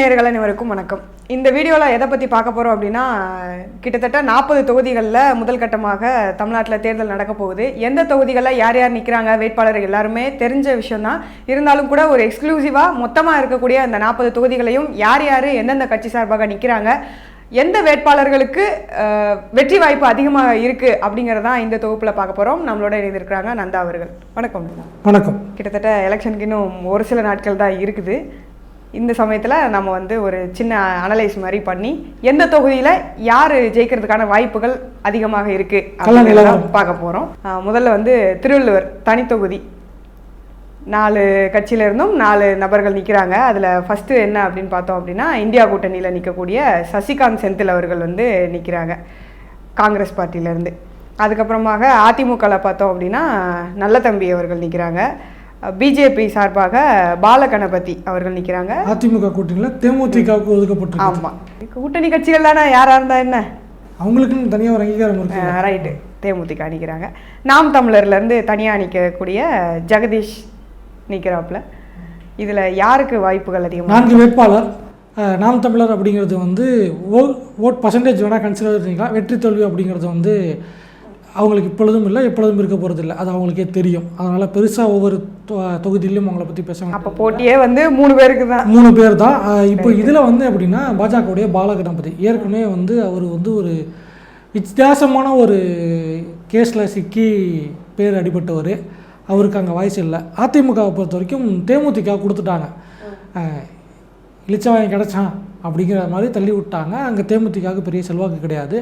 நேயர்கள் அனைவருக்கும் வணக்கம். இந்த வீடியோவில் எதை பற்றி பார்க்க போகிறோம் அப்படின்னா கிட்டத்தட்ட நாற்பது தொகுதிகளில் முதல் கட்டமாக தமிழ்நாட்டில் தேர்தல் நடக்க போகுது. எந்த தொகுதிகளில் யார் யார் நிற்கிறாங்க வேட்பாளர் எல்லாருமே தெரிஞ்ச விஷயம்தான். இருந்தாலும் கூட ஒரு எக்ஸ்க்ளூசிவாக மொத்தமாக இருக்கக்கூடிய அந்த நாற்பது தொகுதிகளையும் யார் யார் எந்தெந்த கட்சி சார்பாக நிற்கிறாங்க எந்த வேட்பாளர்களுக்கு வெற்றி வாய்ப்பு அதிகமாக இருக்குது அப்படிங்கிறதான் இந்த தொகுப்பில் பார்க்க போகிறோம் நம்மளோட இணைந்திருக்கிறாங்க நந்தா அவர்கள். வணக்கம். வணக்கம். கிட்டத்தட்ட எலெக்ஷனுக்கு இன்னும் ஒரு சில நாட்கள் தான் இருக்குது. இந்த சமயத்தில் நம்ம வந்து ஒரு சின்ன அனலைஸ் மாதிரி பண்ணி எந்த தொகுதியில் யார் ஜெயிக்கிறதுக்கான வாய்ப்புகள் அதிகமாக இருக்குது பார்க்க போகிறோம் முதல்ல வந்து திருவள்ளுவர் தனி தொகுதி. நாலு கட்சியில இருந்தும் நாலு நபர்கள் நிற்கிறாங்க அதில் ஃபஸ்ட்டு என்ன அப்படின்னு பார்த்தோம் அப்படின்னா இந்தியா கூட்டணியில் நிற்கக்கூடிய சசிகாந்த் செந்தில் அவர்கள் வந்து நிற்கிறாங்க காங்கிரஸ் பார்ட்டியிலேருந்து அதுக்கப்புறமாக அதிமுகவில் பார்த்தோம் அப்படின்னா நல்ல தம்பி அவர்கள் நிற்கிறாங்க பிஜேபி சார்பாக பாலகணபதி அவர்கள் நிற்கிறாங்க அதிமுக கூட்டணியில் தேமுதிகவுக்கு ஒதுக்கப்பட்டிருக்கு. ஆமாம் கூட்டணி கட்சிகள் தானே யாராக இருந்தால் என்ன? அவங்களுக்குன்னு தனியாக ஒரு அங்கீகாரம் இருக்கு. ரைட்டு தேமுதிக நிற்கிறாங்க நாம் தமிழர்லேருந்து தனியாக நிற்கக்கூடிய ஜெகதீஷ் நிற்கிறாப்புல இதில் யாருக்கு வாய்ப்புகள் அதிகமாக நான்கு வேட்பாளர். நாம் தமிழர் அப்படிங்கிறது வந்து ஓ ஓட் பர்சன்டேஜ் வேணால் கன்சிடர் பண்ணிக்கலாம். வெற்றி தோல்வி அப்படிங்கிறது வந்து அவங்களுக்கு இப்பொழுதும் இல்லை எப்பொழுதும் இருக்க போகிறது இல்லை. அது அவங்களுக்கே தெரியும். அதனால் பெருசாக ஒவ்வொரு தொகுதியிலும் அவங்கள பற்றி பேசுவாங்க அப்போ போட்டியே வந்து மூணு பேருக்கு தான். மூணு பேர் தான். இப்போ இதில் வந்து எப்படின்னா பாஜகவுடைய பாலகணபதி ஏற்கனவே வந்து அவர் வந்து ஒரு வித்தியாசமான ஒரு கேஸில் சிக்கி பேர் அடிபட்டவர். அவருக்கு அங்கே வாய்ஸ் இல்லை. அதிமுகவை பொறுத்த வரைக்கும் தேமுதிக கொடுத்துட்டாங்க. அஹ், கிடச்சான் அப்படிங்கிற மாதிரி தள்ளி விட்டாங்க. அங்கே தேமுதிகாவுக்கு பெரிய செல்வாக்கு கிடையாது.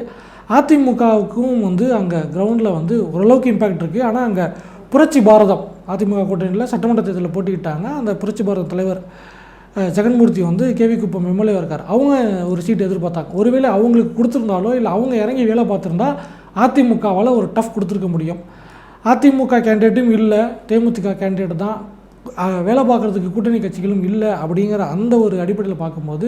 அதிமுகவுக்கும் வந்து அங்கே கிரவுண்டில் வந்து ஓரளவுக்கு இம்பேக்ட் இருக்குது ஆனால் அங்கே புரட்சி பாரதம் அதிமுக கூட்டணியில் சட்டமன்ற தேர்தலில் போட்டிக்கிட்டாங்க அந்த புரட்சி பாரத தலைவர் ஜெகன்மூர்த்தி வந்து கேவி குப்பம் எம்எல்ஏ இருக்கார். அவங்க ஒரு சீட் எதிர்பார்த்தாங்க. ஒருவேளை அவங்களுக்கு கொடுத்துருந்தாலோ இல்லை அவங்க இறங்கி வேலை பார்த்துருந்தா அதிமுகவால் ஒரு டஃப் கொடுத்துருக்க முடியும். அதிமுக கேண்டிடேட்டும் இல்லை. தேமுதிக கேண்டிடேட் தான் வேலை பார்க்குறதுக்கு கூட்டணி கட்சிகளும் இல்லை அப்படிங்கிற அந்த ஒரு அடிப்படையில் பார்க்கும்போது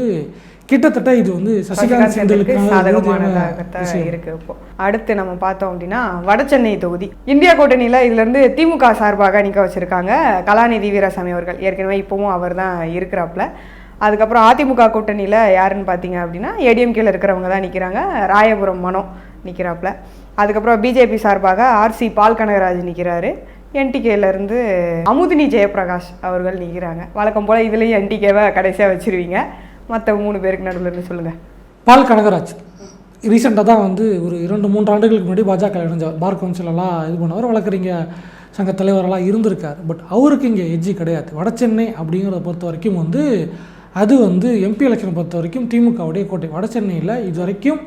கிட்டத்தட்ட இது வந்து சசிகாந்த் செந்திலுக்கு சாதகமானதாகத்தான் இருக்கு இப்போ. அடுத்து நம்ம பார்த்தோம் அப்படின்னா வடசென்னை தொகுதி. இந்தியா கூட்டணியில் இதுல இருந்து திமுக சார்பாக நிற்க வச்சிருக்காங்க கலாநிதி வீராசாமி அவர்கள். ஏற்கனவே இப்போவும் அவர் தான் இருக்கிறாப்புல. அதுக்கப்புறம் அதிமுக கூட்டணியில் யாருன்னு பார்த்தீங்க அப்படின்னா ஏடிஎம்கேல இருக்கிறவங்க தான் நிற்கிறாங்க ராயபுரம் மனோ நிற்கிறாப்புல அதுக்கப்புறம் பிஜேபி சார்பாக ஆர்சி பால் கனகராஜ் நிற்கிறாரு என்டிகேலேருந்து அமுதினி ஜெயபிரகாஷ் அவர்கள் நிற்கிறாங்க வழக்கம் போல் இதுலேயும் என்டிகேவை கடைசியாக வச்சுருவீங்க. மற்ற மூணு பேருக்கு நடுவில் இருந்து சொல்லுங்கள் பால் கனகராஜ். ரீசெண்டாக தான் வந்து ஒரு இரண்டு மூன்று ஆண்டுகளுக்கு முன்னாடி பாஜக இணைஞ்சவர் பார் கவுன்சிலெல்லாம் இது பண்ணவர் வழக்கறிஞ சங்க தலைவரெல்லாம் இருந்திருக்கார். பட் அவருக்கு இங்கே எஜ்ஜி கிடையாது. வடசென்னை அப்படிங்கிறத பொறுத்த வரைக்கும் வந்து அது வந்து எம்பி எலெக்ஷனை பொறுத்த வரைக்கும் திமுகவுடைய கோட்டை. வடசென்னையில் இது வரைக்கும்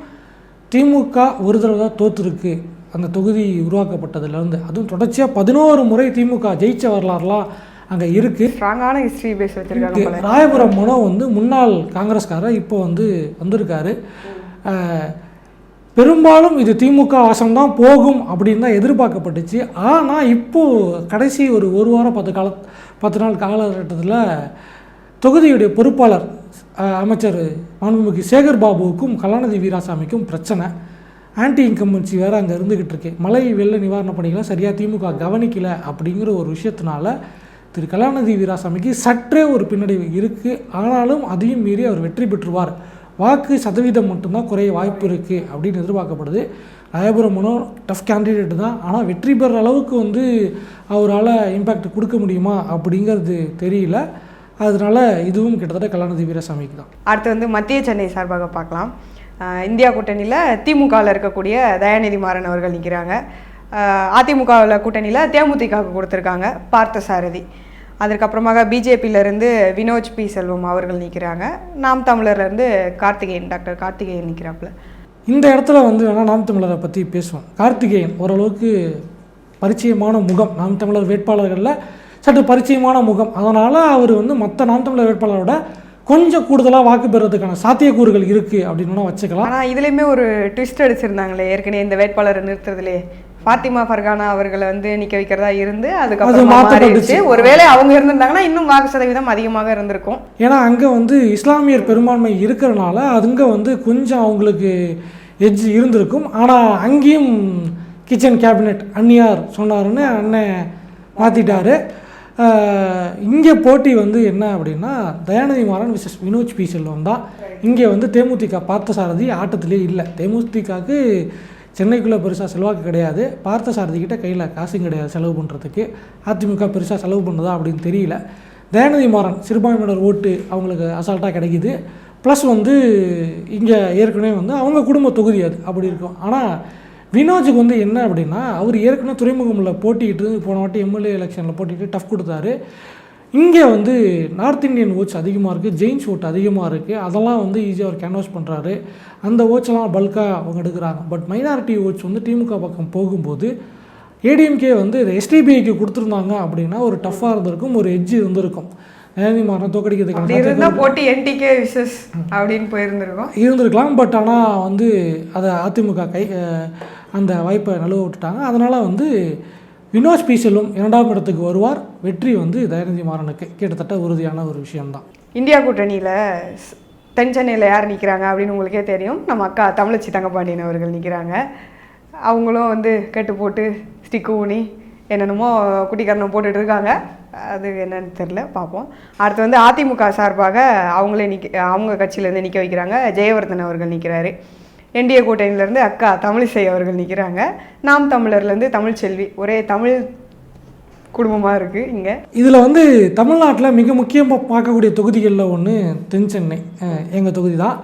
திமுக ஒரு தடவை தான் தோற்றுருக்கு அந்த தொகுதி உருவாக்கப்பட்டதுலேருந்து. அதுவும் தொடர்ச்சியாக பதினோரு முறை திமுக ஜெயிச்ச வரலாறுலாம் அங்கே இருக்குது ஸ்ட்ராங்கான ஹிஸ்ட்ரி பேஸ் வச்சிருக்காங்க ராயபுரம் மனோ வந்து முன்னாள் காங்கிரஸ்காரர் இப்போ வந்து வந்திருக்காரு. பெரும்பாலும் இது திமுக வசம்தான் போகும் அப்படின்னு தான் எதிர்பார்க்கப்பட்டுச்சு. ஆனால் இப்போது கடைசி ஒரு ஒரு வாரம் பத்து கால பத்து நாள் காலகட்டத்தில் தொகுதியுடைய பொறுப்பாளர் அமைச்சர் மாண்புமிகு சேகர் பாபுவுக்கும் கலாநிதி வீராசாமிக்கும் பிரச்சனை. ஆன்டி இன்கம்பன்சி வேறு அங்கே இருந்துக்கிட்டு இருக்கு. மழை வெள்ள நிவாரண பணிகளை சரியாக திமுக கவனிக்கல அப்படிங்கிற ஒரு விஷயத்தினால திரு கலாநிதி வீராசாமிக்கு சற்றே ஒரு பின்னடைவு இருக்குது ஆனாலும் அதையும் மீறி அவர் வெற்றி பெற்றுவார். வாக்கு சதவீதம் மட்டும்தான் குறைய வாய்ப்பு இருக்குது அப்படின்னு எதிர்பார்க்கப்படுது. ராயபுரம் மனோ டஃப் கேண்டிடேட் தான். ஆனால் வெற்றி பெற அளவுக்கு வந்து அவரால் இம்பேக்ட் கொடுக்க முடியுமா அப்படிங்கிறது தெரியல. அதனால இதுவும் கிட்டத்தட்ட கலாநிதி வீரசாமிக்கு தான். அடுத்து வந்து மத்திய சென்னை சார்பாக பார்க்கலாம். இந்தியா கூட்டணியில் திமுகவில் இருக்கக்கூடிய தயாநிதி மாறன் அவர்கள் நிற்கிறாங்க அதிமுகவில் கூட்டணியில் தேமுதிகவுக்கு கொடுத்துருக்காங்க பார்த்தசாரதி. அதற்கப்புறமாக பிஜேபியிலேருந்து வினோஜ் பி. செல்வம் அவர்கள் நிற்கிறாங்க நாம் தமிழர்லேருந்து கார்த்திகேயன் டாக்டர் கார்த்திகேயன் நிற்கிறாப்புல இந்த இடத்துல வந்து வேணால் நாம் தமிழரை பற்றி பேசுவோம். கார்த்திகேயன் ஓரளவுக்கு பரிச்சயமான முகம் நாம் தமிழர் வேட்பாளர்களில் சற்று பரிச்சயமான முகம். அதனால் அவர் வந்து மற்ற நாம் தமிழர் வேட்பாளரோட கொஞ்சம் கூடுதலாக வாக்கு பெறுறதுக்கான சாத்தியக்கூறுகள் இருக்குது அப்படின்னு வச்சுக்கலாம். ஆனால் இதுலேயுமே ஒரு ட்விஸ்ட் அடிச்சிருந்தாங்களே ஏற்கனவே இந்த வேட்பாளரை நிறுத்துறதுலே. ஃபாத்திமா ஃபர்கானா அவர்களை வந்து நிற்க வைக்கிறதா இருந்து அதுக்கப்புறம். மாறிடுச்சு. ஒருவேளை அவங்க இருந்திருந்தாங்கன்னா இன்னும் வாக்கு சதவீதம் அதிகமாக இருந்திருக்கும். ஏன்னா அங்கே வந்து இஸ்லாமியர் பெரும்பான்மை இருக்கிறனால அங்கே வந்து கொஞ்சம் அவங்களுக்கு எட்ஜ் இருந்திருக்கும். ஆனால் அங்கேயும் கிச்சன் கேபினெட் அந்நியார் சொன்னாருன்னு அண்ணன் மாற்றிட்டாரு இங்கே போட்டி வந்து என்ன அப்படின்னா தயாநிதி மாறன் விசஸ் வினோஜ் பி செல்வம் தான். இங்கே வந்து தேமுதிக பார்த்தசாரதி ஆட்டத்திலே இல்லை. தேமுதிகக்கு சென்னைக்குள்ளே பெருசாக செலவாக்கு கிடையாது. பார்த்தசாரதிக்கிட்ட கையில் காசும் கிடையாது செலவு பண்ணுறதுக்கு அதிமுக பெருசாக செலவு பண்ணுதா அப்படின்னு தெரியல. தயாநிதி மாறன் சிறுபான்மையினர் ஓட்டு அவங்களுக்கு அசால்ட்டாக கிடைக்குது. ப்ளஸ் வந்து இங்கே ஏற்கனவே வந்து அவங்க குடும்ப தொகுதி அது அப்படி இருக்கும். ஆனால் வினோஜுக்கு வந்து என்ன அப்படின்னா அவர் ஏற்கனவே துறைமுகமில் போட்டிட்டு போன வாட்டி எம்எல்ஏ எலெக்ஷனில் போட்டிட்டு டஃப் கொடுத்தாரு. இங்கே வந்து நார்த் இந்தியன் ஓட்ஸ் அதிகமாக இருக்குது ஜெயின்ஸ் ஓட் அதிகமாக இருக்குது அதெல்லாம் வந்து ஈஸியாக அவர் கேன்வாஸ் பண்ணுறாரு அந்த ஓட்ஸ்லாம் பல்காக அவங்க எடுக்கிறாங்க. பட் மைனாரிட்டி ஓட்ஸ் வந்து திமுக பக்கம் போகும்போது ஏடிஎம்கே வந்து எஸ்டிபிஐக்கு கொடுத்துருந்தாங்க அப்படின்னா ஒரு டஃப்பாக இருந்திருக்கும் ஒரு எட்ஜ் இருந்திருக்கும். மாறனை அப்படி தோக்கடிக்கிறதுக்கான போட்டி என்டிகே விசஸ் அப்படின்னு போயிருந்திருக்கோம். இருந்திருக்கலாம் பட் ஆனால் வந்து அதை அதிமுக கை அந்த வாய்ப்பை நழுவ விட்டுட்டாங்க. அதனால் வந்து வினோஜ் பி செல்வம் இரண்டாம் இடத்துக்கு வருவார். வெற்றி வந்து தயாநிதி மாறனுக்கு கிட்டத்தட்ட உறுதியான ஒரு விஷயம்தான். இந்தியா கூட்டணியில் தென் சென்னையில் யார் நிற்கிறாங்க அப்படின்னு உங்களுக்கே தெரியும். நம்ம அக்கா தமிழச்சி தங்கப்பாண்டியன் அவர்கள் நிற்கிறாங்க அவங்களும் வந்து கெட்டு போட்டு ஸ்டிக்கு ஊனி என்னென்னமோ குட்டிக்கரணம் போட்டுட்டு இருக்காங்க. அது என்னன்னு தெரில பார்ப்போம். அடுத்து வந்து அதிமுக சார்பாக அவங்களே நிற்க அவங்க கட்சியிலேருந்து நிற்க வைக்கிறாங்க. ஜெயவர்தன் அவர்கள் நிற்கிறாரு என்டிஏ கூட்டணியிலேருந்து அக்கா தமிழிசை அவர்கள் நிற்கிறாங்க நாம் தமிழர்லேருந்து தமிழ்ச்செல்வி ஒரே தமிழ் குடும்பமாக இருக்குது இங்கே. இதில் வந்து தமிழ்நாட்டில் மிக முக்கியமாக பார்க்கக்கூடிய தொகுதிகளில் ஒன்று தென் சென்னை எங்கள் தொகுதி தான்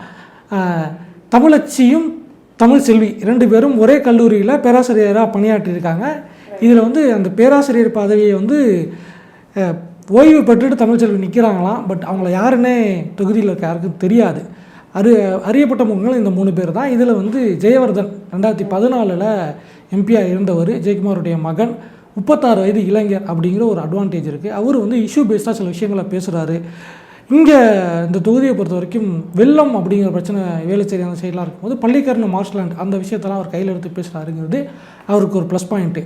தமிழச்சியும் தமிழ் செல்வி ரெண்டு பேரும் ஒரே கல்லூரியில் பேராசிரியராக பணியாற்றியிருக்காங்க. இதில் வந்து அந்த பேராசிரியர் பதவியை வந்து ஓய்வு பெற்றுட்டு தமிழ்ச்செல்வி நிற்கிறாங்களாம் பட் அவங்கள யாருன்னே தொகுதியில் இருக்க யாருக்கும் தெரியாது. அறி அறியப்பட்ட முகங்கள் இந்த மூணு பேர் தான். இதில் வந்து ஜெயவர்தன் ரெண்டாயிரத்தி பதினாலில் எம்பியாக இருந்தவர் ஜெயக்குமாருடைய மகன் முப்பத்தாறு வயது இளைஞர் அப்படிங்கிற ஒரு அட்வான்டேஜ் இருக்குது அவர் வந்து இஷ்யூ பேஸ்டாக சில விஷயங்களை பேசுகிறாரு இங்கே இந்த தொகுதியை பொறுத்த வரைக்கும் வெள்ளம் அப்படிங்கிற பிரச்சனை வேலைச்சேரி அந்த சைடெலாம் இருக்கும்போது பள்ளிக்கரண மார்ஷ்லாண்ட் அந்த விஷயத்தெல்லாம் அவர் கையில் எடுத்து பேசுகிறாருங்கிறது அவருக்கு ஒரு ப்ளஸ் பாயிண்ட்டு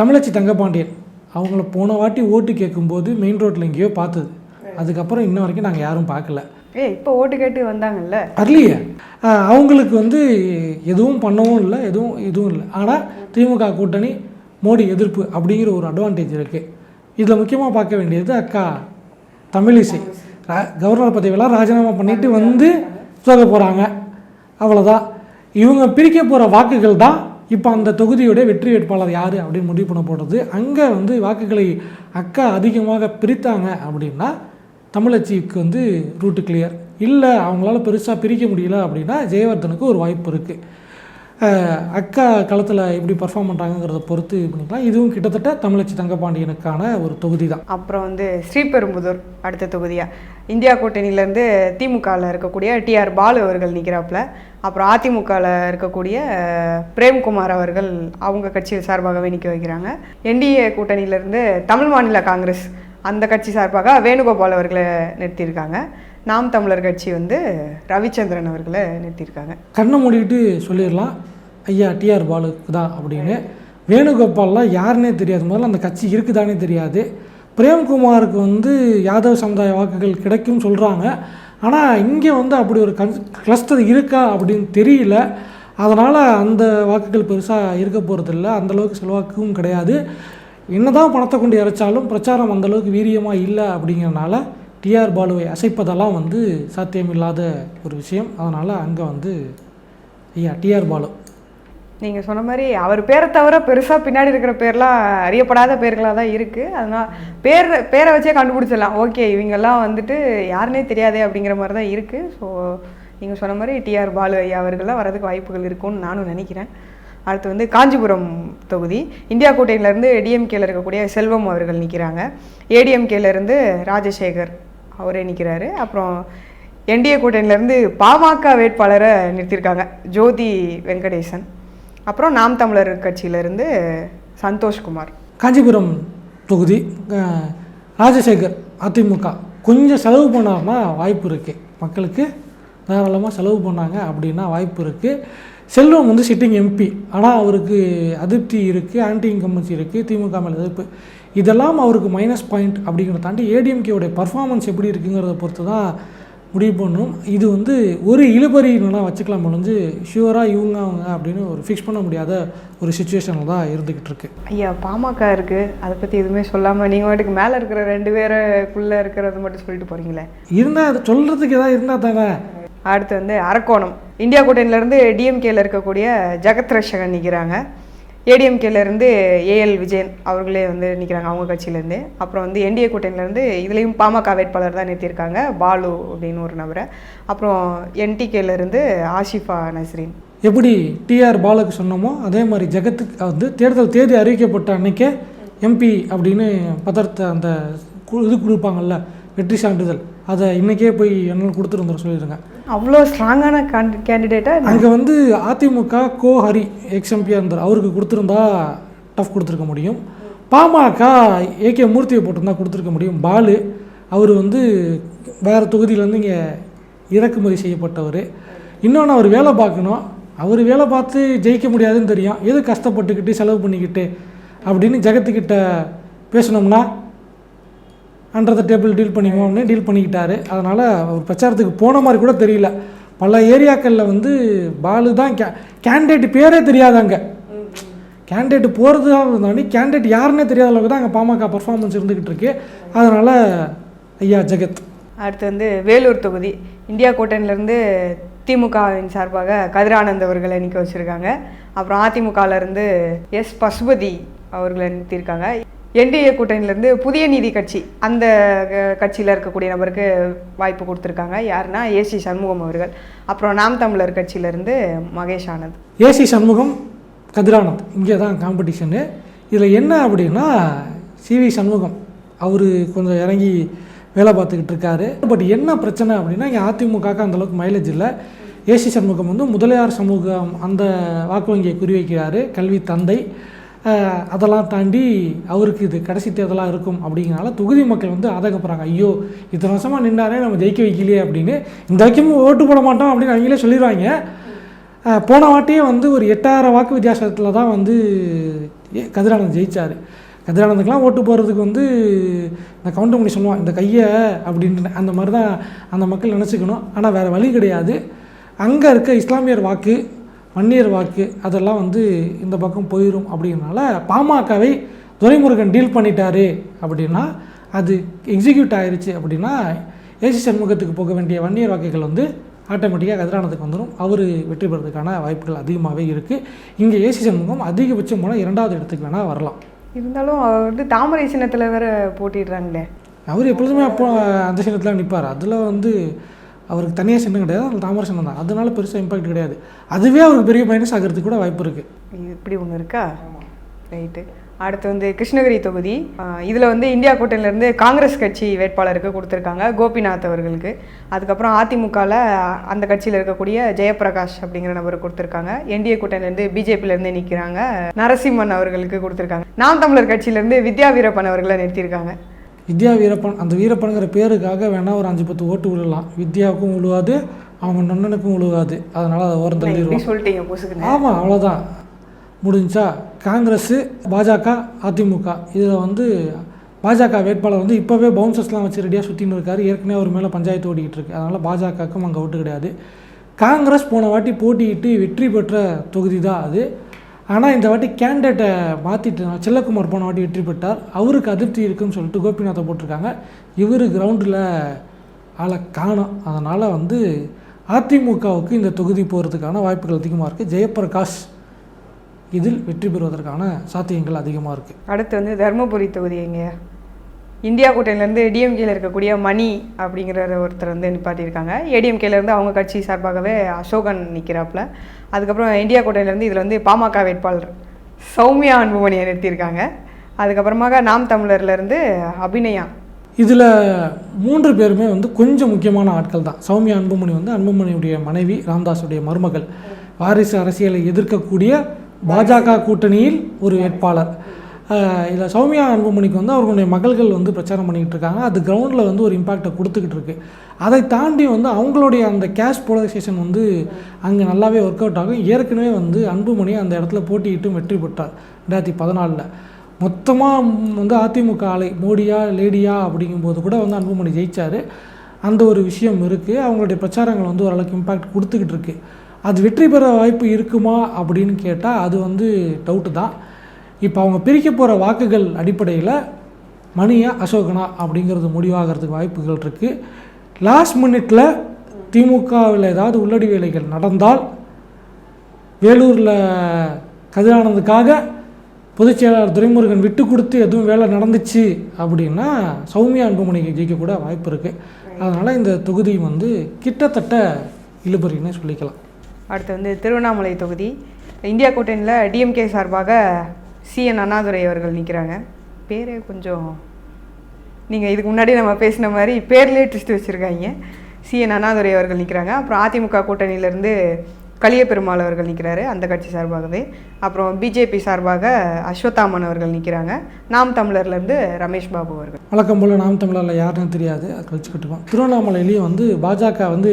தமிழச்சி தங்கபாண்டியன் அவங்கள போன வாட்டி ஓட்டு கேட்கும்போது மெயின் ரோட்டில் எங்கேயோ பார்த்தது. அதுக்கப்புறம் இன்ன வரைக்கும் நாங்கள் யாரும் பார்க்கல. ஏ இப்போ ஓட்டு கேட்டு வந்தாங்கல்ல? வரலையே. அவங்களுக்கு வந்து எதுவும் பண்ணவும் இல்லை எதுவும் இதுவும் இல்லை. ஆனால் திமுக கூட்டணி மோடி எதிர்ப்பு அப்படிங்கிற ஒரு அட்வான்டேஜ் இருக்குது இதில் முக்கியமாக பார்க்க வேண்டியது அக்கா தமிழிசை. ரா- கவர்னர் பதவியெல்லாம் ராஜினாமா பண்ணிட்டு வந்து சொல்ல போகிறாங்க அவ்வளோதான் இவங்க பிரிக்க போகிற வாக்குகள் தான் இப்போ அந்த தொகுதியோட வெற்றி வேட்பாளர் யார் அப்படின்னு முடிவு பண்ண போடுறது அங்கே வந்து வாக்குகளை அக்கா அதிகமாக பிரித்தாங்க அப்படின்னா தமிழச்சிக்கு வந்து ரூட்டு கிளியர் இல்லை அவங்களால பெருசாக பிரிக்க முடியல அப்படின்னா ஜெயவர்தனுக்கு ஒரு வாய்ப்பு இருக்குது அக்கா களத்தில் எப்படி பர்ஃபார்ம் பண்ணுறாங்கங்கிறத பொறுத்து பண்ணிக்கலாம். இதுவும் கிட்டத்தட்ட தமிழச்சி தங்கபாண்டியனுக்கான ஒரு தொகுதி தான் அப்புறம் வந்து ஸ்ரீபெரும்புதூர் அடுத்த தொகுதியாக இந்தியா கூட்டணியிலேருந்து திமுகவில் இருக்கக்கூடிய டிஆர் பாலு அவர்கள் நிற்கிறாப்புல அப்புறம் அதிமுகவில் இருக்கக்கூடிய பிரேம்குமார் அவர்கள் அவங்க கட்சியில் சார்பாகவே நிற்க வைக்கிறாங்க. என்டிஏ கூட்டணியிலேருந்து தமிழ் மாநில காங்கிரஸ் அந்த கட்சி சார்பாக வேணுகோபால் அவர்களை நிறுத்தியிருக்காங்க. நாம் தமிழர் கட்சி வந்து ரவிச்சந்திரன் அவர்களை நிறுத்தியிருக்காங்க. கண்ணை மூடிட்டு சொல்லிடலாம். ஐயா டிஆர் பாலுக்கு தான் அப்படின்னு. வேணுகோபால்லாம் யாருன்னே தெரியாது. முதல்ல அந்த கட்சி இருக்குதானே தெரியாது. பிரேம்குமாருக்கு வந்து யாதவ் சமுதாய வாக்குகள் கிடைக்கும்னு சொல்கிறாங்க ஆனால் இங்கே வந்து அப்படி ஒரு கன் கிளஸ்டர் இருக்கா அப்படின்னு தெரியல. அதனால் அந்த வாக்குகள் பெருசாக இருக்க போகிறதில்ல அந்தளவுக்கு செல்வாக்கும் கிடையாது. என்னதான் பணத்தை கொண்டு இறைச்சாலும் பிரச்சாரம் அந்தளவுக்கு வீரியமாக இல்லை அப்படிங்கிறனால டிஆர் பாலுவை அசைப்பதெல்லாம் வந்து சாத்தியமில்லாத ஒரு விஷயம். அதனால் அங்கே வந்து ஐயா டிஆர் பாலு. நீங்கள் சொன்ன மாதிரி அவர் பேரை தவிர பெருசாக பின்னாடி இருக்கிற பேர்லாம் அறியப்படாத பேர்களாக தான் இருக்குது அதனால் பேர் பேரை வச்சே கண்டுபிடிச்சிடலாம். ஓகே இவங்கெல்லாம் வந்துட்டு யாருனே தெரியாதே அப்படிங்கிற மாதிரி தான் இருக்குது ஸோ நீங்கள் சொன்ன மாதிரி டிஆர் பாலு ஐயா அவர்கள்லாம் வரதுக்கு வாய்ப்புகள் இருக்கும்னு நானும் நினைக்கிறேன். அடுத்து வந்து காஞ்சிபுரம் தொகுதி. இந்தியா கூட்டணியிலேருந்து டிஎம்கேல இருக்கக்கூடிய செல்வம் அவர்கள் நிற்கிறாங்க ஏடிஎம்கேலேருந்து ராஜசேகர் அவரே நிற்கிறாரு அப்புறம் என்டிஏ கூட்டணியிலேருந்து பாமக வேட்பாளரை நிறுத்தியிருக்காங்க. ஜோதி வெங்கடேசன். அப்புறம் நாம் தமிழர் கட்சியிலேருந்து சந்தோஷ்குமார் காஞ்சிபுரம் தொகுதி ராஜசேகர் அதிமுக. கொஞ்சம் செலவு பண்ணாமல் வாய்ப்பு இருக்குது மக்களுக்கு தாராளமாக செலவு பண்ணாங்க அப்படின்னா வாய்ப்பு இருக்குது செல்வம் வந்து சிட்டிங் எம்பி ஆனால் அவருக்கு அதிருப்தி இருக்குது ஆன்டி இன்கம்பன்சி இருக்குது திமுக மேலே எதிர்ப்பு. இதெல்லாம் அவருக்கு மைனஸ் பாயிண்ட் அப்படிங்கிறத தாண்டி ஏடிஎம்கேவுடைய பர்ஃபார்மன்ஸ் எப்படி இருக்குங்கிறத பொறுத்து தான் முடிவு பண்ணணும் இது வந்து ஒரு இழுபறினா வச்சுக்கலாம் முடிஞ்சு ஷுவராக இவங்க அவங்க அப்படின்னு ஒரு ஃபிக்ஸ் பண்ண முடியாத ஒரு சுச்சுவேஷனில் தான் இருந்துக்கிட்டு இருக்கு. ஐயா பாமக இருக்கு. அதை பத்தி எதுவுமே சொல்லாம நீங்க வாட்டுக்கு மேல இருக்கிற ரெண்டு பேருக்குள்ள இருக்கிறது மட்டும் சொல்லிட்டு போறீங்களே? இருந்தால் அது சொல்கிறதுக்கு ஏதாவது இருந்தால் தானே? அடுத்து வந்து அரக்கோணம். இந்தியா கூட்டணியிலேருந்து டிஎம்கேல இருக்கக்கூடிய ஜெகத் ரஷகன் நிற்கிறாங்க ஏடிஎம்கேலேருந்து ஏஎல் விஜயன் அவர்களே வந்து நிற்கிறாங்க அவங்க கட்சியிலேருந்து. அப்புறம் வந்து என்டிஏ கூட்டணியிலேருந்து இதுலேயும் பாமக வேட்பாளர் தான் நிறுத்தியிருக்காங்க பாலு அப்படின்னு ஒரு நபரை. அப்புறம் என்டிகேலேருந்து ஆஷிஃபா நஸ்ரீன். எப்படி டிஆர் பாலுக்கு சொன்னோமோ அதே மாதிரி ஜெகத்துக்கு வந்து தேர்தல் தேதி அறிவிக்கப்பட்ட அன்னைக்கே எம்பி அப்படின்னு பதர்த்த அந்த கு- இது கொடுப்பாங்கல்ல வெற்றி சான்றிதழ். அதை இன்றைக்கே போய் என்னால் கொடுத்துருந்தோம் சொல்லிடுங்க அவ்வளோ ஸ்ட்ராங்கான கேண்டிடேட்டா அங்கே வந்து அதிமுக கோ ஹரி எக்ஸ் எம்பியாக இருந்தார் அவருக்கு கொடுத்துருந்தா டஃப் கொடுத்துருக்க முடியும். பாமக ஏகே மூர்த்தியை போட்டிருந்தா கொடுத்துருக்க முடியும். பாலு அவர் வந்து வேறு தொகுதியிலேருந்து இங்கே இறக்குமதி செய்யப்பட்டவர். இன்னொன்று அவர் வேலை பார்க்கணும். அவர் வேலை பார்த்து ஜெயிக்க முடியாதுன்னு தெரியும். எது கஷ்டப்பட்டுக்கிட்டு செலவு பண்ணிக்கிட்டு அப்படின்னு ஜெகத்துக்கிட்ட பேசினோம்னா அண்டர் த டேபிள் டீல் பண்ணிக்குவோம்னு டீல் பண்ணிக்கிட்டாரு. அதனால் அவர் பிரச்சாரத்துக்கு போன மாதிரி கூட தெரியல. பல ஏரியாக்களில் வந்து பாலு தான் கே கேண்டிடேட் பேரே தெரியாதாங்க. கேண்டிடேட் போகிறது தான் இருந்தாலும் கேண்டிடேட் யாருன்னே தெரியாத அளவுக்கு தான் அங்கே பாமக பர்ஃபார்மன்ஸ் இருந்துக்கிட்டு இருக்கு. அதனால் ஐயா ஜெகத். அடுத்து வந்து வேலூர் தொகுதி. இந்தியா கூட்டணியிலேருந்து திமுகவின் சார்பாக கதிரானந்த் அவர்களை நிற்க வச்சுருக்காங்க. அப்புறம் அதிமுகல எஸ் பசுபதி அவர்களை நிறுத்தியிருக்காங்க என்டிஏ கூட்டணியிலேருந்து புதிய நீதி கட்சி அந்த கட்சியில் இருக்கக்கூடிய நபருக்கு வாய்ப்பு கொடுத்துருக்காங்க. யாருன்னா ஏசி சண்முகம் அவர்கள். அப்புறம் நாம் தமிழர் கட்சியிலேருந்து மகேஷ் ஆனந்த். ஏசி சண்முகம் கதிரானந்த் இங்கே தான் காம்படிஷனு இதில் என்ன அப்படின்னா சிவி சண்முகம். அவர் கொஞ்சம் இறங்கி வேலை பார்த்துக்கிட்டு இருக்காரு. பட் என்ன பிரச்சனை அப்படின்னா இங்கே அதிமுகக்கு அந்தளவுக்கு மைலேஜ் இல்லை. ஏசி சண்முகம் வந்து முதலியார் சமூகம் அந்த வாக்கு வங்கியை குறிவைக்கிறாரு. கல்வி தந்தை. அதெல்லாம் தாண்டி அவருக்கு இது கடைசி தேர்தலாக இருக்கும் அப்படிங்கிறனால தொகுதி மக்கள் வந்து ஆதகப்படுறாங்க. ஐயோ இத்தனை வருஷமாக நின்றாரே நம்ம ஜெயிக்க வைக்கலையே அப்படின்னு. இந்த வைக்கமும் ஓட்டு போட மாட்டோம் அப்படின்னு அவங்களே சொல்லிடுவாங்க. போன வாட்டியே வந்து ஒரு எட்டாயிரம் வாக்கு வித்தியாசத்தில் தான் வந்து ஏ- கதிரானந்த் ஜெயிச்சார். கதிரானந்துக்கெலாம் ஓட்டு போகிறதுக்கு வந்து இந்த கவுண்ட் பண்ணி சொல்லுவான் இந்த கையை அப்படின்னு அந்த மாதிரி தான் அந்த மக்கள் நினச்சிக்கணும். ஆனால் வேறு வழி கிடையாது. அங்கே இருக்க இஸ்லாமியர் வாக்கு வன்னியர் வாக்கு அதெல்லாம் வந்து இந்த பக்கம் போயிடும் அப்படிங்கிறனால பாமகவை துரைமுருகன் டீல் பண்ணிட்டாரு அப்படின்னா அது எக்ஸிக்யூட் ஆயிருச்சு அப்படின்னா ஏசி சண்முகத்துக்கு போக வேண்டிய வன்னியர் வாக்குகள் வந்து ஆட்டோமேட்டிக்காக கதிரானதுக்கு வந்துடும் அவர் வெற்றி பெறதுக்கான வாய்ப்புகள் அதிகமாகவே இருக்குது இங்கே ஏசி சண்முகம் அதிகபட்சம் போனால் இரண்டாவது இடத்துக்கு வேணால் வரலாம். இருந்தாலும் அவர் வந்து தாமரை சின்னத்தில் வேற போட்டிடுறாங்களே. அவர் எப்பொழுதுமே அப்போ அந்த சின்னத்தில் நிற்பார் அதில் வந்து அவருக்கு தனியாக சின்னம் கிடையாது அதில் தாமரை சின்னம் தான். அதனால பெருசாக இம்பாக்ட் கிடையாது. அதுவே அவருக்கு பெரிய மைனஸ் ஆகிறதுக்கு கூட வாய்ப்பு இருக்குது இப்படி ஒன்று இருக்கா? ரைட்டு அடுத்து வந்து கிருஷ்ணகிரி தொகுதி. இதில் வந்து இந்தியா கூட்டணியிலேருந்து காங்கிரஸ் கட்சி வேட்பாளருக்கு கொடுத்துருக்காங்க கோபிநாத் அவர்களுக்கு. அதுக்கப்புறம் அதிமுகவில் அந்த கட்சியில் இருக்கக்கூடிய ஜெயபிரகாஷ் அப்படிங்கிற நபருக்கு கொடுத்துருக்காங்க. என்டிஏ கூட்டணியிலேருந்து பிஜேபியிலேருந்து நிற்கிறாங்க நரசிம்மன் அவர்களுக்கு கொடுத்துருக்காங்க. நாம் தமிழர் கட்சியிலேருந்து வித்யா வீரப்பன் அவர்களை நிறுத்தியிருக்காங்க. வித்யா வீரப்பன் அந்த வீரப்பனுங்கிற பேருக்காக வேணால் ஒரு அஞ்சு பத்து ஓட்டு விழலாம் வித்யாவுக்கும் விழுவாது அவங்க நன்னனுக்கும் விழுவாது அதனால் அதை ஓரம் தள்ளிடுவோம். சொல்லிட்டீங்க ஆமாம் அவ்வளோதான் முடிஞ்சா காங்கிரஸ் பாஜக அதிமுக. இதில் வந்து பாஜக வேட்பாளர் வந்து இப்போவே பவுன்சர்ஸ்லாம் வச்சு ரெடியாக சுற்றின்னு இருக்காரு. ஏற்கனவே அவர் மேலே பஞ்சாயத்து ஓடிக்கிட்டு இருக்கு. அதனால் பாஜகவுக்கும் அங்கே ஓட்டு கிடையாது. காங்கிரஸ் போன வாட்டி போட்டியிட்டு வெற்றி பெற்ற தொகுதி தான் அது. ஆனால் இந்த வாட்டி கேண்டிடேட்டை மாற்றிட்டு செல்லக்குமார் போன வாட்டி வெற்றி பெற்றார். அவருக்கு அதிருப்தி இருக்குன்னு சொல்லிட்டு கோபிநாத்தை போட்டிருக்காங்க. இவர் கிரவுண்டில் ஆளை காணும். அதனால் வந்து அதிமுகவுக்கு இந்த தொகுதி போகிறதுக்கான வாய்ப்புகள் அதிகமாக இருக்குது ஜெயபிரகாஷ் இதில் வெற்றி பெறுவதற்கான சாத்தியங்கள் அதிகமாக இருக்குது அடுத்து வந்து தருமபுரி தொகுதி எங்கேயா இந்தியா கூட்டணியிலேருந்து டிஎம்கேல இருக்கக்கூடிய மணி அப்படிங்கிற ஒருத்தர் வந்து நிப்பாட்டியிருக்காங்க. ஏடிஎம்கேலேருந்து அவங்க கட்சி சார்பாகவே அசோகன் நிற்கிறாப்புல அதுக்கப்புறம் இந்தியா கூட்டணியிலேருந்து இதில் வந்து பாமக வேட்பாளர் சௌமியா அன்புமணியை நிறுத்தியிருக்காங்க. அதுக்கப்புறமாக நாம் தமிழர்லேருந்து அபிநயா. இதில் மூன்று பேருமே வந்து கொஞ்சம் முக்கியமான ஆட்கள் தான். சௌமியா அன்புமணி வந்து அன்புமணியுடைய மனைவி ராம்தாஸுடைய மருமகள். வாரிசு அரசியலை எதிர்க்கக்கூடிய பாஜக கூட்டணியில் ஒரு வேட்பாளர். இதில் சௌமியா அன்புமணிக்கு வந்து அவர்களுடைய மகள்கள் வந்து பிரச்சாரம் பண்ணிக்கிட்டு இருக்காங்க. அது கிரவுண்டில் வந்து ஒரு இம்பாக்டை கொடுத்துக்கிட்டு இருக்கு. அதை தாண்டி வந்து அவங்களுடைய அந்த கேஷ் போலரைசேஷன் வந்து அங்கே நல்லாவே ஒர்க் அவுட் ஆகும். ஏற்கனவே வந்து அன்புமணி அந்த இடத்துல போட்டியிட்டும் வெற்றி பெற்றார் ரெண்டாயிரத்தி பதினாலில். மொத்தமாக வந்து அதிமுக ஆலை மோடியா லேடியா அப்படிங்கும்போது கூட வந்து அன்புமணி ஜெயித்தார் அந்த ஒரு விஷயம் இருக்குது அவங்களுடைய பிரச்சாரங்கள் வந்து ஓரளவுக்கு இம்பேக்ட் கொடுத்துக்கிட்டு இருக்கு. அது வெற்றி பெற வாய்ப்பு இருக்குமா அப்படின்னு கேட்டால் அது வந்து டவுட்டு தான். இப்போ அவங்க பிரிக்க போகிற வாக்குகள் அடிப்படையில் மணியா அசோகனா அப்படிங்கிறது முடிவாகிறதுக்கு வாய்ப்புகள் இருக்குது லாஸ்ட் மினிட்ல திமுகவில் ஏதாவது உள்ளடி வேலைகள் நடந்தால் வேலூரில் கதிரானந்துக்காக பொதுச் செயலாளர் துரைமுருகன் விட்டு கொடுத்து எதுவும் வேலை நடந்துச்சு அப்படின்னா சௌமியா அன்புமணிக்கு ஜெயிக்கக்கூட வாய்ப்பு இருக்குது அதனால் இந்த தொகுதி வந்து கிட்டத்தட்ட இழுபறின்னு சொல்லிக்கலாம். அடுத்து வந்து திருவண்ணாமலை தொகுதி. இந்தியா கூட்டணியில் டிஎம்கே சார்பாக சிஎன் அண்ணாதுரை அவர்கள் நிற்கிறாங்க பேரே கொஞ்சம் நீங்கள் இதுக்கு முன்னாடி நம்ம பேசின மாதிரி பேர்லேயே ட்ரிஸ்ட் வச்சுருக்காங்க. சிஎன் அண்ணாதுரை அவர்கள் நிற்கிறாங்க அப்புறம் அதிமுக கூட்டணியிலேருந்து கலிய பெருமாள் அவர்கள் நிற்கிறாரு அந்த கட்சி சார்பாகவே. அப்புறம் பிஜேபி சார்பாக அஸ்வத்தாமன் அவர்கள் நிற்கிறாங்க நாம் தமிழர்லேருந்து ரமேஷ் பாபு அவர்கள். வழக்கம் போல் நாம் தமிழரில் யாருன்னு தெரியாது. அது கழிச்சுக்கிட்டுவோம் திருவண்ணாமலையிலையும் வந்து பாஜக வந்து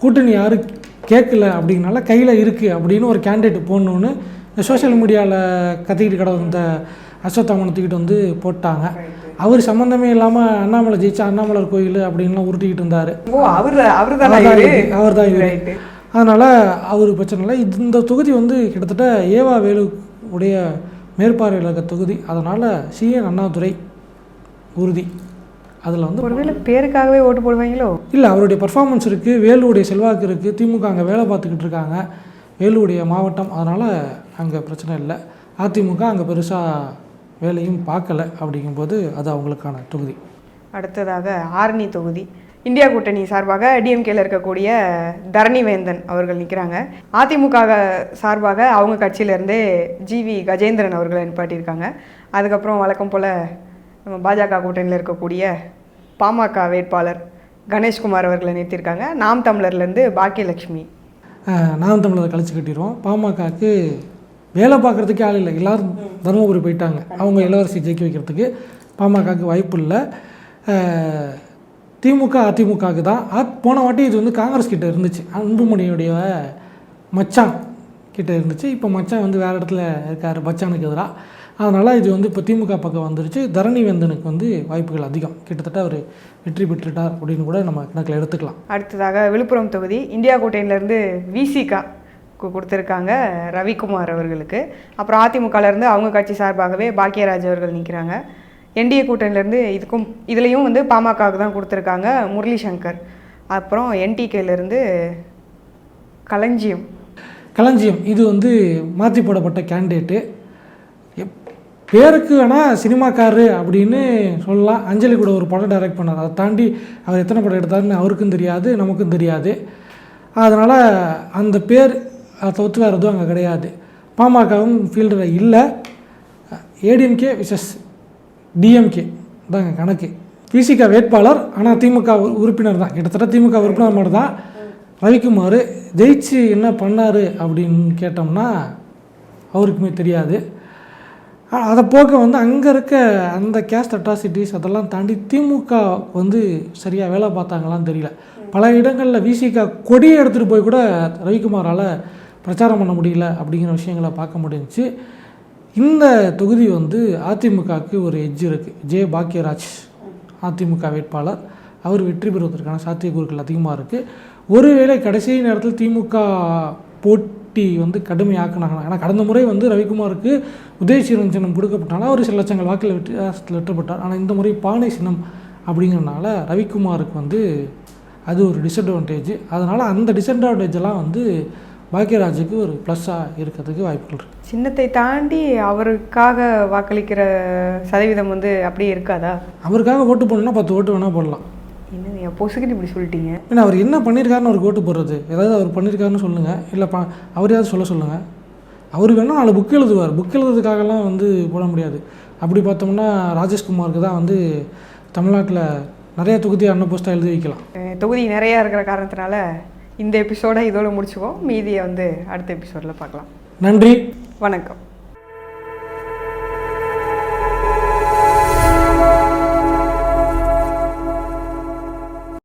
கூட்டணி யாரும் கேட்கல அப்படிங்கனால கையில் இருக்குது அப்படின்னு ஒரு கேண்டிடேட் போடணுன்னு இந்த சோஷியல் மீடியாவில் கத்திக்கிட்டு கிடந்த அஸ்வத்தாமனை தூக்கிட்டு வந்து போட்டாங்க. அவர் சம்மந்தமே இல்லாமல் அண்ணாமலை ஜெயிச்சா அண்ணாமலர் கோயில் அப்படின்லாம் உருட்டிக்கிட்டு இருந்தார். அவர் அவர் தானே அவர் தான் இவர் அதனால் அவர் பிரச்சனை இல்லை. இந்த தொகுதி வந்து கிட்டத்தட்ட ஏவா வேலு உடைய மேற்பார்வையில் இருக்க தொகுதி. அதனால் சிஎன் அண்ணாதுரை உறுதி. அதில் வந்து ஒருவேளை பேருக்காகவே ஓட்டு போடுவாங்களோ? இல்லை அவருடைய பர்ஃபார்மன்ஸ் இருக்குது வேலுவுடைய செல்வாக்கு இருக்குது திமுக அங்கே வேலை பார்த்துக்கிட்டு இருக்காங்க வேலுவுடைய மாவட்டம். அதனால் அங்கே பிரச்சனை இல்லை. அதிமுக அங்கே பெருசாக வேலையும் பார்க்கல அப்படிங்கும்போது அது அவங்களுக்கான தொகுதி. அடுத்ததாக ஆரணி தொகுதி. இந்தியா கூட்டணி சார்பாக டிஎம்கேல இருக்கக்கூடிய தரணி வேந்தன் அவர்கள் நிற்கிறாங்க அதிமுக சார்பாக அவங்க கட்சியிலேருந்தே ஜிவி கஜேந்திரன் அவர்களை நிப்பாட்டியிருக்காங்க. அதுக்கப்புறம் வழக்கம் போல் நம்ம பாஜக கூட்டணியில் இருக்கக்கூடிய பாமக வேட்பாளர் கணேஷ்குமார் அவர்களை நிறுத்தியிருக்காங்க. நாம் தமிழர்லேருந்து பாக்கியலட்சுமி. நாம் தமிழரை கழிச்சு கட்டிடுவோம். பாமகக்கு வேலை பார்க்குறதுக்கே ஆள் இல்லை. எல்லாரும் தருமபுரி போயிட்டாங்க. அவங்க இளவரசி ஜெயிக்க வைக்கிறதுக்கு பாமகக்கு வாய்ப்பு இல்லை. திமுக அதிமுகவுக்கு தான். ஆ- போன வாட்டி இது வந்து காங்கிரஸ் கிட்டே இருந்துச்சு. அன்புமணியுடைய மச்சான் கிட்டே இருந்துச்சு. இப்போ மச்சான் வந்து வேறு இடத்துல இருக்கார் மச்சானுக்கு எதிராக அதனால் இது வந்து இப்போ திமுக பக்கம் வந்துருச்சு. தரணி வேந்தனுக்கு வந்து வாய்ப்புகள் அதிகம். கிட்டத்தட்ட அவர் வெற்றி பெற்றுட்டார் அப்படின்னு கூட நம்ம கணக்கில் எடுத்துக்கலாம். அடுத்ததாக விழுப்புரம் தொகுதி இந்தியா கூட்டணியிலேருந்து விசிகா. கொடுத்துருக்காங்க ரவிக்குமார் அவர்களுக்கு. அப்புறம் அதிமுகலேருந்து அவங்க கட்சி சார்பாகவே பாக்கியராஜ் அவர்கள் நிற்கிறாங்க என்டிஏ கூட்டணிலேருந்து இதுக்கும் இதுலேயும் வந்து பாமகவுக்கு தான் கொடுத்துருக்காங்க முரளி சங்கர் அப்புறம் என்டிகேலேருந்து களஞ்சியம். களஞ்சியம். இது வந்து மாற்றி போடப்பட்ட கேண்டிடேட்டு. எப் பேருக்கு வேணால் சினிமாக்காரு அப்படின்னு சொல்லலாம். அஞ்சலி கூட ஒரு படம் டைரக்ட் பண்ணார். அதை தாண்டி அவர் எத்தனை படம் எடுத்தாருன்னு அவருக்கும் தெரியாது நமக்கும் தெரியாது. அதனால் அந்த பேர் அதை தவிர்த்து வேறு எதுவும் அங்கே கிடையாது. பாமகவும் ஃபீல்டில் இல்லை. ஏடிஎம்கே விசஸ் டிஎம்கே தாங்க கணக்கு. பிசிக வேட்பாளர் ஆனால் திமுக உறுப்பினர் தான். கிட்டத்தட்ட திமுக உறுப்பினர் மட்டும் தான் ரவிக்குமார் ஜெயிச்சு என்ன பண்ணார் அப்படின்னு கேட்டோம்னா அவருக்குமே தெரியாது. அதை போக வந்து அங்கே இருக்க அந்த கேஸ்ட் அட்ராசிட்டிஸ் அதெல்லாம் தாண்டி திமுக வந்து சரியாக வேலை பார்த்தாங்களான்னு தெரியல. பல இடங்களில் விசிக கொடியை எடுத்துகிட்டு போய் கூட ரவிக்குமாரால் பிரச்சாரம் பண்ண முடியல அப்படிங்கிற விஷயங்களை பார்க்க முடிஞ்சுச்சு. இந்த தொகுதி வந்து அதிமுகவுக்கு ஒரு எட்ஜ் இருக்குது ஜே பாக்கியராஜ் அதிமுக வேட்பாளர். அவர் வெற்றி பெறுவதற்கான சாத்தியக்கூறுகள் அதிகமாக இருக்குது ஒருவேளை கடைசி நேரத்தில் திமுக போட்டி வந்து கடுமையாக்குனாங்க ஏன்னா கடந்த முறை வந்து ரவிக்குமாருக்கு உதய சின்னம் கொடுக்கப்பட்டனால அவர் சில லட்சங்கள் வாக்கில் வித்தியாசத்தில் வெற்றப்பட்டார். ஆனால் இந்த முறை பானை சின்னம் அப்படிங்கிறனால ரவிக்குமாருக்கு வந்து அது ஒரு டிஸ்அட்வான்டேஜ் அதனால் அந்த டிஸ்அட்வான்டேஜெல்லாம் வந்து பாக்கியராஜுக்கு ஒரு ப்ளஸ்ஸாக இருக்கிறதுக்கு வாய்ப்புகள் இருக்குது சின்னத்தை தாண்டி அவருக்காக வாக்களிக்கிற சதவீதம் வந்து அப்படியே இருக்காதா? அவருக்காக ஓட்டு போடணும்னா பத்து ஓட்டு வேணால் போடலாம். என்னங்க பொசுக்கிட்டு இப்படி சொல்லிட்டீங்க? ஏன்னா அவர் என்ன பண்ணியிருக்காருன்னு அவருக்கு ஓட்டு போடுறது. ஏதாவது அவர் பண்ணியிருக்காருன்னு சொல்லுங்கள் இல்லை ப அவரையாவது சொல்ல சொல்லுங்கள் அவர் வேணால் நாலு புக் எழுதுவார். புக் எழுதுறதுக்காகலாம் வந்து போட முடியாது. அப்படி பார்த்தோம்னா ராஜேஷ்குமாருக்கு தான் வந்து தமிழ்நாட்டில் நிறைய தொகுதி அன்ன போஸ்ட்டாக எழுதி வைக்கலாம். தொகுதி நிறையா இருக்கிற காரணத்தினால இந்த எபிசோட இதோட முடிச்சுக்குவோம். மீதியை வந்து அடுத்த எபிசோடில் பார்க்கலாம். நன்றி. வணக்கம்.